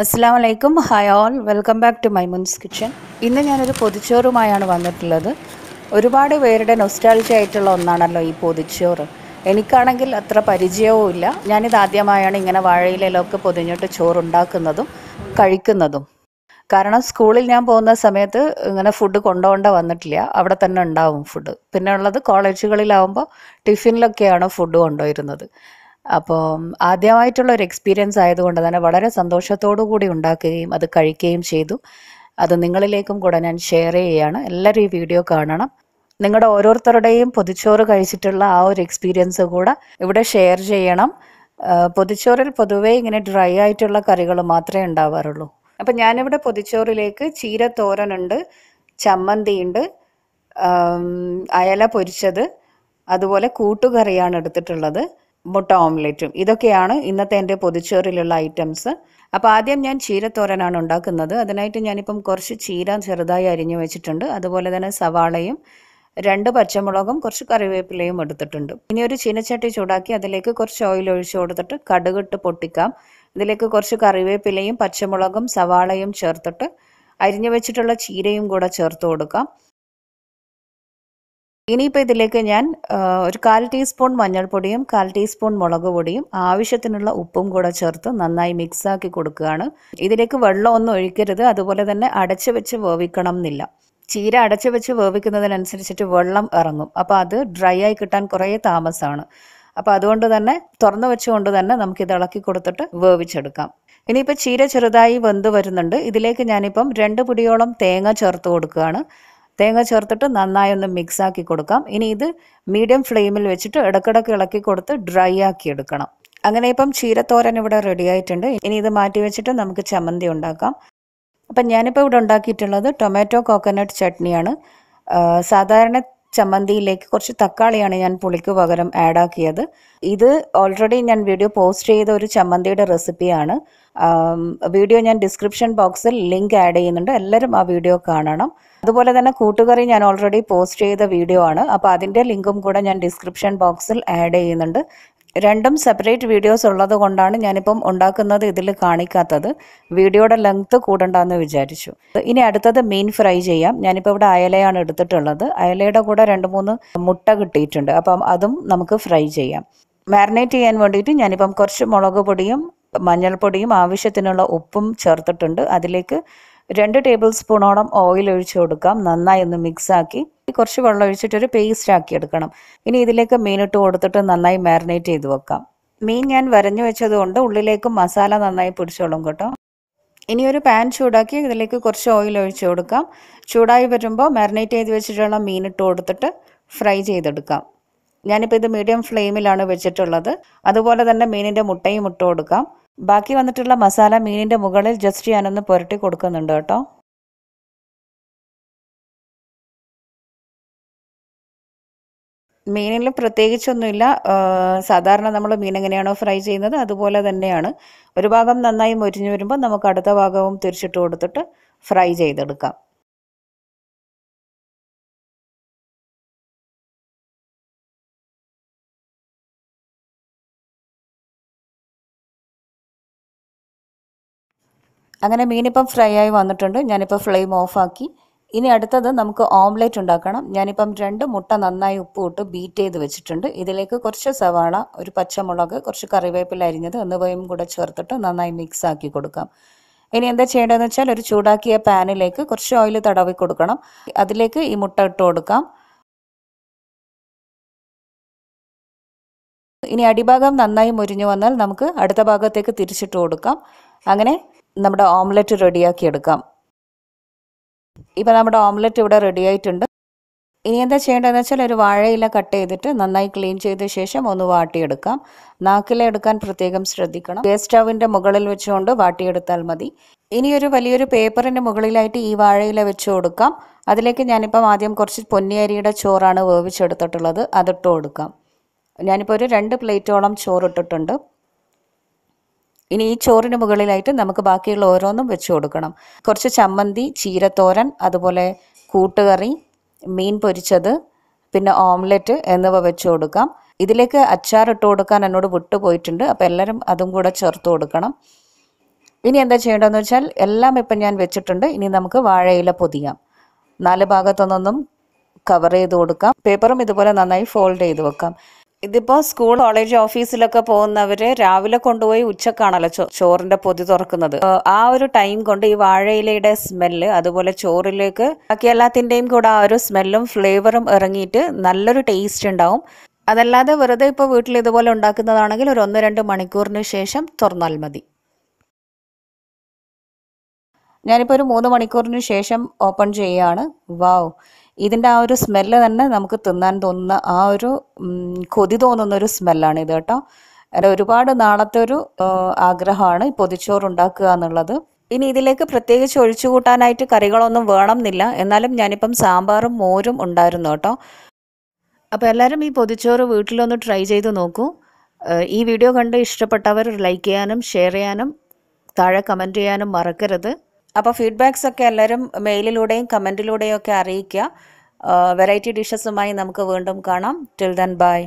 അസ്സാം വലൈക്കും hi all welcome back to Maimoon's kitchen ഇന്ന് ഞാനൊരു പൊതിച്ചോറുമായാണ് വന്നിട്ടുള്ളത്. ഒരുപാട് പേരുടെ നൊസ്റ്റാൾജി ആയിട്ടുള്ള ഒന്നാണല്ലോ ഈ പൊതിച്ചോറ്. എനിക്കാണെങ്കിൽ അത്ര പരിചയവും ഇല്ല. ഞാനിത് ആദ്യമായാണ് ഇങ്ങനെ വാഴയിലൊക്കെ പൊതിഞ്ഞിട്ട് ചോറുണ്ടാക്കുന്നതും കഴിക്കുന്നതും. കാരണം സ്കൂളിൽ ഞാൻ പോകുന്ന സമയത്ത് ഇങ്ങനെ ഫുഡ് കൊണ്ടുപോകേണ്ട വന്നിട്ടില്ല. അവിടെ തന്നെ ഉണ്ടാവും ഫുഡ് പിന്നെ ഉള്ളത് കോളേജുകളിലാവുമ്പോൾ ടിഫിനിലൊക്കെയാണ് ഫുഡ് കൊണ്ടുവരുന്നത്. അപ്പോൾ ആദ്യമായിട്ടുള്ള ഒരു എക്സ്പീരിയൻസ് ആയതുകൊണ്ട് തന്നെ വളരെ സന്തോഷത്തോടു കൂടി ഉണ്ടാക്കുകയും അത് കഴിക്കുകയും ചെയ്തു. അത് നിങ്ങളിലേക്കും കൂടെ ഞാൻ ഷെയർ ചെയ്യുകയാണ്. എല്ലാവരും ഈ വീഡിയോ കാണണം. നിങ്ങളുടെ ഓരോരുത്തരുടെയും പൊതിച്ചോറ് കഴിച്ചിട്ടുള്ള ആ ഒരു എക്സ്പീരിയൻസ് കൂടെ ഇവിടെ ഷെയർ ചെയ്യണം. പൊതിച്ചോറിൽ പൊതുവേ ഇങ്ങനെ ഡ്രൈ ആയിട്ടുള്ള കറികൾ മാത്രമേ ഉണ്ടാവാറുള്ളൂ. അപ്പം ഞാനിവിടെ പൊതിച്ചോറിലേക്ക് ചീര തോരനുണ്ട് ചമ്മന്തിയുണ്ട് അയല പൊരിച്ചത് അതുപോലെ കൂട്ടുകറിയാണ് എടുത്തിട്ടുള്ളത്. മുട്ട ഓംലെറ്റും. ഇതൊക്കെയാണ് ഇന്നത്തെ എന്റെ പൊതിച്ചോറിലുള്ള ഐറ്റംസ്. അപ്പോൾ ആദ്യം ഞാൻ ചീരത്തോരനാണ് ഉണ്ടാക്കുന്നത്. അതിനായിട്ട് ഞാനിപ്പം കുറച്ച് ചീര ചെറുതായി അരിഞ്ഞു വെച്ചിട്ടുണ്ട്. അതുപോലെ തന്നെ സവാളയും രണ്ട് പച്ചമുളകും കുറച്ച് കറിവേപ്പിലയും എടുത്തിട്ടുണ്ട്. ഇനി ഒരു ചീനച്ചട്ടി ചൂടാക്കി അതിലേക്ക് കുറച്ച് ഓയിൽ ഒഴിച്ചു കൊടുത്തിട്ട് കടുകിട്ട് പൊട്ടിക്കാം. ഇതിലേക്ക് കുറച്ച് കറിവേപ്പിലയും പച്ചമുളകും സവാളയും ചേർത്തിട്ട് അരിഞ്ഞു വെച്ചിട്ടുള്ള ചീരയും കൂടെ ചേർത്ത് കൊടുക്കാം. ഇനിയിപ്പോൾ ഇതിലേക്ക് ഞാൻ ഒരു കാൽ ടീസ്പൂൺ മഞ്ഞൾപ്പൊടിയും കാൽ ടീസ്പൂൺ മുളക് പൊടിയും ആവശ്യത്തിനുള്ള ഉപ്പും കൂടെ ചേർത്ത് നന്നായി മിക്സാക്കി കൊടുക്കുകയാണ്. ഇതിലേക്ക് വെള്ളം ഒന്നും ഒഴിക്കരുത്. അതുപോലെ തന്നെ അടച്ചു വെച്ച് വേവിക്കണം എന്നില്ല. ചീര അടച്ചു വെച്ച് വേവിക്കുന്നതിനനുസരിച്ചിട്ട് വെള്ളം ഇറങ്ങും. അപ്പോൾ അത് ഡ്രൈ ആയി കിട്ടാൻ കുറേ താമസമാണ് അപ്പോൾ അതുകൊണ്ട് തന്നെ തുറന്നു വെച്ചുകൊണ്ട് തന്നെ നമുക്ക് ഇത് ഇളക്കി കൊടുത്തിട്ട് വേവിച്ചെടുക്കാം. ഇനിയിപ്പോൾ ചീര ചെറുതായി വെന്ത് വരുന്നുണ്ട്. ഇതിലേക്ക് ഞാനിപ്പം രണ്ട് പിടിയോളം തേങ്ങ ചേർത്ത് കൊടുക്കുകയാണ്. തേങ്ങ ചേർത്തിട്ട് നന്നായി ഒന്ന് മിക്സ് ആക്കി കൊടുക്കാം. ഇനി ഇത് മീഡിയം ഫ്ലെയിമിൽ വെച്ചിട്ട് ഇടക്കിടക്ക് ഇളക്കി കൊടുത്ത് ഡ്രൈ ആക്കി എടുക്കണം. അങ്ങനെ ഇപ്പം ചീരത്തോരൻ ഇവിടെ റെഡി ആയിട്ടുണ്ട്. ഇനി ഇത് മാറ്റി വെച്ചിട്ട് നമുക്ക് ചമ്മന്തി ഉണ്ടാക്കാം. അപ്പം ഞാനിപ്പോൾ ഇവിടെ ഉണ്ടാക്കിയിട്ടുള്ളത് ടൊമാറ്റോ കോക്കനട്ട് ചട്നിയാണ് സാധാരണ ചമ്മന്തിയിലേക്ക് കുറച്ച് തക്കാളിയാണ് ഞാൻ പുളിക്ക് പകരം ആഡ് ആക്കിയത്. ഇത് ഓൾറെഡി ഞാൻ വീഡിയോ പോസ്റ്റ് ചെയ്ത ഒരു ചമ്മന്തിയുടെ റെസിപ്പിയാണ് വീഡിയോ ഞാൻ ഡിസ്ക്രിപ്ഷൻ ബോക്സിൽ ലിങ്ക് ആഡ് ചെയ്യുന്നുണ്ട്. എല്ലാവരും ആ വീഡിയോ കാണണം. അതുപോലെ തന്നെ കൂട്ടുകറി ഞാൻ ഓൾറെഡി പോസ്റ്റ് ചെയ്ത വീഡിയോ ആണ്. അപ്പോൾ അതിന്റെ ലിങ്കും കൂടെ ഞാൻ ഡിസ്ക്രിപ്ഷൻ ബോക്സിൽ ആഡ് ചെയ്യുന്നുണ്ട്. രണ്ടും സെപ്പറേറ്റ് വീഡിയോസ് ഉള്ളത് കൊണ്ടാണ് ഞാനിപ്പം ഉണ്ടാക്കുന്നത് ഇതിൽ കാണിക്കാത്തത്. വീഡിയോയുടെ ലെങ്ത് കൂടണ്ടെന്ന് വിചാരിച്ചു. ഇനി അടുത്തത് മീൻ ഫ്രൈ ചെയ്യാം. ഞാനിപ്പോൾ ഇവിടെ അയലയാണ് എടുത്തിട്ടുള്ളത്. അയലയുടെ കൂടെ രണ്ട് മൂന്ന് മുട്ട കിട്ടിയിട്ടുണ്ട്. അപ്പം അതും നമുക്ക് ഫ്രൈ ചെയ്യാം. മാരിനേറ്റ് ചെയ്യാൻ വേണ്ടിയിട്ട് ഞാനിപ്പം കുറച്ച് മുളക് പൊടിയും മഞ്ഞൾപ്പൊടിയും ആവശ്യത്തിനുള്ള ഉപ്പും ചേർത്തിട്ടുണ്ട്. അതിലേക്ക് രണ്ട് ടേബിൾ സ്പൂണോളം ഓയിൽ ഒഴിച്ചു കൊടുക്കാം. നന്നായി ഒന്ന് മിക്സാക്കി കുറച്ച് വെള്ളം ഒഴിച്ചിട്ട് ഒരു പേസ്റ്റ് ആക്കി എടുക്കണം. ഇനി ഇതിലേക്ക് മീനിട്ട് കൊടുത്തിട്ട് നന്നായി മാരിനേറ്റ് ചെയ്ത് വെക്കാം. മീൻ ഞാൻ വരഞ്ഞു വെച്ചത് കൊണ്ട് ഉള്ളിലേക്ക് മസാല നന്നായി പിടിച്ചോളും കേട്ടോ. ഇനി ഒരു പാൻ ചൂടാക്കി ഇതിലേക്ക് കുറച്ച് ഓയിൽ ഒഴിച്ചു കൊടുക്കാം. ചൂടായി വരുമ്പോൾ മാരിനേറ്റ് ചെയ്ത് വെച്ചിട്ടുള്ള മീൻ ഇട്ട് കൊടുത്തിട്ട് ഫ്രൈ ചെയ്തെടുക്കാം. ഞാനിപ്പോൾ ഇത് മീഡിയം ഫ്ലെയിമിലാണ് വെച്ചിട്ടുള്ളത്. അതുപോലെ തന്നെ മീനിന്റെ മുട്ടയും ഇട്ട് കൊടുക്കാം. ബാക്കി വന്നിട്ടുള്ള മസാല മീനിന്റെ മുകളിൽ ജസ്റ്റ് ഞാനൊന്ന് പുരട്ടി കൊടുക്കുന്നുണ്ട് കേട്ടോ. മീനിൽ പ്രത്യേകിച്ചൊന്നുമില്ല. സാധാരണ നമ്മൾ മീൻ എങ്ങനെയാണോ ഫ്രൈ ചെയ്യുന്നത് അതുപോലെ തന്നെയാണ്. ഒരു ഭാഗം നന്നായി മൊരിഞ്ഞു വരുമ്പോൾ നമുക്ക് അടുത്ത ഭാഗവും തിരിച്ചിട്ട് കൊടുത്തിട്ട് ഫ്രൈ ചെയ്തെടുക്കാം. അങ്ങനെ മീനിപ്പം ഫ്രൈ ആയി വന്നിട്ടുണ്ട്. ഞാനിപ്പോൾ ഫ്ലെയിം ഓഫാക്കി ഇനി അടുത്തത് നമുക്ക് ഓംലെറ്റ് ഉണ്ടാക്കണം. ഞാനിപ്പം രണ്ട് മുട്ട നന്നായി ഉപ്പ് ഇട്ട് ബീറ്റ് ചെയ്ത് വെച്ചിട്ടുണ്ട്. ഇതിലേക്ക് കുറച്ച് സവാള ഒരു പച്ചമുളക് കുറച്ച് കറിവേപ്പില അരിഞ്ഞത് എന്നിവയും കൂടെ ചേർത്തിട്ട് നന്നായി മിക്സ് ആക്കി കൊടുക്കാം. ഇനി എന്താ ചെയ്യേണ്ടതെന്ന് വെച്ചാൽ ഒരു ചൂടാക്കിയ പാനിലേക്ക് കുറച്ച് ഓയിൽ തടവി കൊടുക്കണം. അതിലേക്ക് ഈ മുട്ട ഇട്ട് കൊടുക്കാം. ഇനി അടിഭാഗം നന്നായി മുരിഞ്ഞു വന്നാൽ നമുക്ക് അടുത്ത ഭാഗത്തേക്ക് തിരിച്ചിട്ട് കൊടുക്കാം. അങ്ങനെ നമ്മുടെ ഓംലെറ്റ് റെഡിയാക്കി എടുക്കാം. ഇപ്പം നമ്മുടെ ഓംലെറ്റ് ഇവിടെ റെഡി ആയിട്ടുണ്ട്. ഇനി എന്താ ചെയ്യേണ്ടതെന്ന് വെച്ചാൽ ഒരു വാഴയില കട്ട് ചെയ്തിട്ട് നന്നായി ക്ലീൻ ചെയ്ത ശേഷം ഒന്ന് വാട്ടിയെടുക്കാം. നാക്കില എടുക്കാൻ പ്രത്യേകം ശ്രദ്ധിക്കണം. ഗ്യാസ് സ്റ്റവിന്റെ മുകളിൽ വെച്ചുകൊണ്ട് വാട്ടിയെടുത്താൽ മതി. ഇനി ഒരു വലിയൊരു പേപ്പറിന്റെ മുകളിലായിട്ട് ഈ വാഴയില വെച്ച് കൊടുക്കാം. അതിലേക്ക് ഞാനിപ്പം ആദ്യം കുറച്ച് പൊന്നിയരിയുടെ ചോറാണ് വേവിച്ചെടുത്തിട്ടുള്ളത്. അതിട്ട് കൊടുക്കാം. ഞാനിപ്പോൾ ഒരു രണ്ട് പ്ലേറ്റോളം ചോറിട്ടിട്ടുണ്ട്. ഇനി ഈ ചോറിന് മുകളിലായിട്ട് നമുക്ക് ബാക്കിയുള്ള ഓരോന്നും വെച്ച് കൊടുക്കണം. കുറച്ച് ചമ്മന്തി ചീരത്തോരൻ അതുപോലെ കൂട്ടുകറി മീൻ പൊരിച്ചത് പിന്നെ ഓംലെറ്റ് എന്നിവ വെച്ച് കൊടുക്കാം. ഇതിലേക്ക് അച്ചാർ ഇട്ട് കൊടുക്കാൻ എന്നോട് വിട്ടുപോയിട്ടുണ്ട്. അപ്പോൾ എല്ലാവരും അതും കൂടെ ചേർത്ത് കൊടുക്കണം. ഇനി എന്താ ചെയ്യേണ്ടതെന്ന് വെച്ചാൽ എല്ലാം ഇപ്പം ഞാൻ വെച്ചിട്ടുണ്ട്. ഇനി നമുക്ക് വാഴയില പൊതിയാം. നാല് ഭാഗത്തൊന്നൊന്നും കവർ ചെയ്ത് കൊടുക്കാം. പേപ്പറും ഇതുപോലെ നന്നായി ഫോൾഡ് ചെയ്ത് വെക്കാം. ഇതിപ്പോൾ സ്കൂൾ കോളേജ് ഓഫീസിലൊക്കെ പോകുന്നവർ രാവിലെ കൊണ്ടുപോയി ഉച്ചക്കാണല്ലോ ചോ ചോറിന്റെ പൊതി തുറക്കുന്നത്. ആ ഒരു ടൈം കൊണ്ട് ഈ വാഴയിലയുടെ സ്മെല്ല് അതുപോലെ ചോറിലേക്ക് ബാക്കി എല്ലാത്തിന്റെയും കൂടെ ആ ഒരു സ്മെല്ലും ഫ്ലേവറും ഇറങ്ങിയിട്ട് നല്ലൊരു ടേസ്റ്റ് ഉണ്ടാവും. അതല്ലാതെ വെറുതെ ഇപ്പോൾ വീട്ടിൽ ഇതുപോലെ ഉണ്ടാക്കുന്നതാണെങ്കിൽ ഒരു ഒന്ന് രണ്ട് മണിക്കൂറിന് ശേഷം തുറന്നാൽ മതി. ഞാനിപ്പോൾ ഒരു മൂന്ന് മണിക്കൂറിന് ശേഷം ഓപ്പൺ ചെയ്യുകയാണ് വാവ് ഇതിന്റെ ആ ഒരു സ്മെല്ല് തന്നെ നമുക്ക് തിന്നാൻ തോന്നുന്ന ആ ഒരു കൊതി തോന്നുന്ന ഒരു സ്മെല്ലാണ് ഇത് കേട്ടോ. എന്റെ ഒരുപാട് നാളത്തെ ഒരു ആഗ്രഹമാണ് പൊതിച്ചോറ് ഉണ്ടാക്കുക എന്നുള്ളത്. ഇനി ഇതിലേക്ക് പ്രത്യേകിച്ച് ഒഴിച്ചു കൂട്ടാനായിട്ട് കറികളൊന്നും വേണമെന്നില്ല. എന്നാലും ഞാനിപ്പം സാമ്പാറും മോരും ഉണ്ടായിരുന്നു കേട്ടോ. അപ്പോൾ എല്ലാവരും ഈ പൊതിച്ചോറ് വീട്ടിലൊന്ന് ട്രൈ ചെയ്ത് നോക്കൂ. ഈ വീഡിയോ കണ്ട് ഇഷ്ടപ്പെട്ടവർ ലൈക്ക് ചെയ്യാനും ഷെയർ ചെയ്യാനും താഴെ കമന്റ് ചെയ്യാനും മറക്കരുത്. അപ്പോൾ ഫീഡ്ബാക്സ് ഒക്കെ എല്ലാവരും മെയിലിലൂടെയും കമന്റിലൂടെയും ഒക്കെ അറിയിക്കുക. വെറൈറ്റി ഡിഷസുമായി നമുക്ക് വീണ്ടും കാണാം. Till then bye